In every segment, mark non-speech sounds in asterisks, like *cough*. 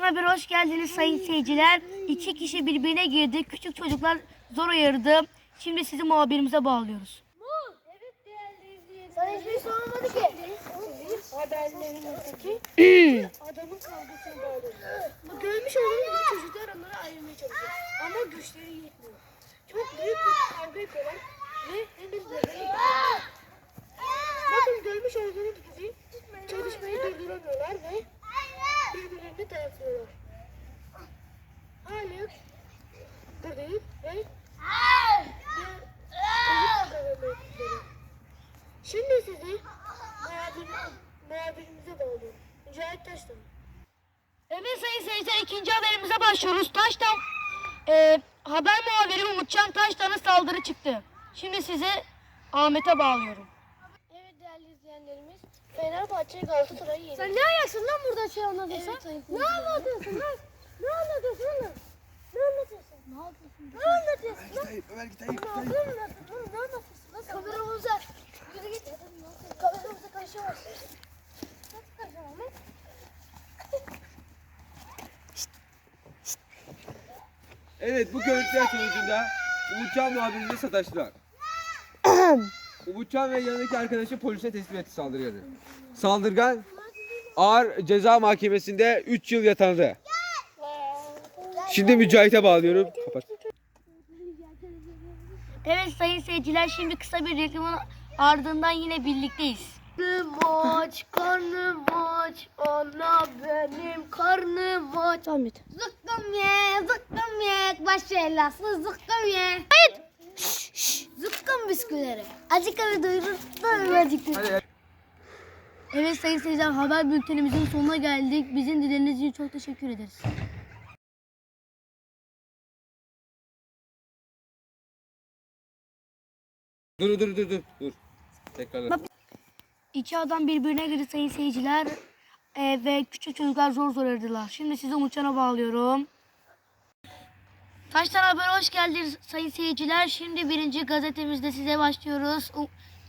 Taştan Haber hoş geldiniz sayın seyirciler. İki kişi birbirine girdi. Küçük çocuklar zor ayırdı. Şimdi sizi muhabirimize bağlıyoruz. Sana hiçbir şey sormadı ki. Haberlerimizdeki adamın kavgasını bağladı. Bu görmüş olduğunuz gibi çocuklar onları ayırmaya çalışıyor. Ama güçleri yetmiyor. Çok büyük bir kavga yapıyorlar ve henüz bedeli Bakın görmüş olduğunuz gibi Sizi muhabir, muhabirimize bağlıyorum. Mücahit Taştan. Evet sayın seyirciler ikinci haberimize başlıyoruz. Taştan e, haber muhabiri Umutcan Taştan'a saldırı çıktı. Şimdi sizi Ahmet'e bağlıyorum. Evet değerli izleyenlerimiz Fenerbahçe Galatasaray'ı yeniyor. Sen ne ayaksın lan burada şey anlatıyorsun? Evet, sayın ne anlatıyorsun lan? Ne anlatıyorsun lan? Ne anlatıyorsun? Ne anlatıyorsun? Ne anlatıyorsun? Ömer git Ne anlatıyorsun? Oğlum Ne anlatıyorsun Evet bu görüntüler sonucunda Umutcan muhabirimize sataştılar. *coughs* Umutcan ve yanındaki arkadaşı polise teslim etti saldırganı. Saldırgan ağır ceza mahkemesinde 3 yıl yatandı. Şimdi Mücahit'e bağlıyorum. Kapat. Evet sayın seyirciler şimdi kısa bir reklamın ardından yine birlikteyiz. Karnım aç, karnım aç, ana benim karnım aç. Ahmet. Zıkkım ye, zıkkım ye, baş belası zıkkım ye. Hayır. Zıkkım bisküvileri. Acık abi duyurur acık Hadi. Evet sayın seyirciler haber bültenimizin sonuna geldik. Bizim dinlediğiniz için çok teşekkür ederiz. Dur dur dur dur dur. Tekrarla. İki adam birbirine girdi sayın seyirciler. Ee, ve küçük çocuklar zor zor aradılar. Şimdi sizi Umutcan'a bağlıyorum. Taştan Haber hoş geldiniz sayın seyirciler. Şimdi birinci gazetemizde size başlıyoruz.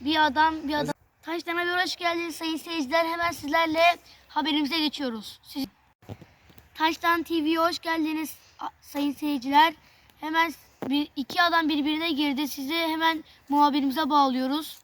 Bir adam bir adam. Taştan Haber hoş geldiniz sayın seyirciler. Hemen sizlerle haberimize geçiyoruz. Siz... Taştan TV'ye hoş geldiniz sayın seyirciler. Hemen bir, iki adam birbirine girdi. Sizi hemen muhabirimize bağlıyoruz.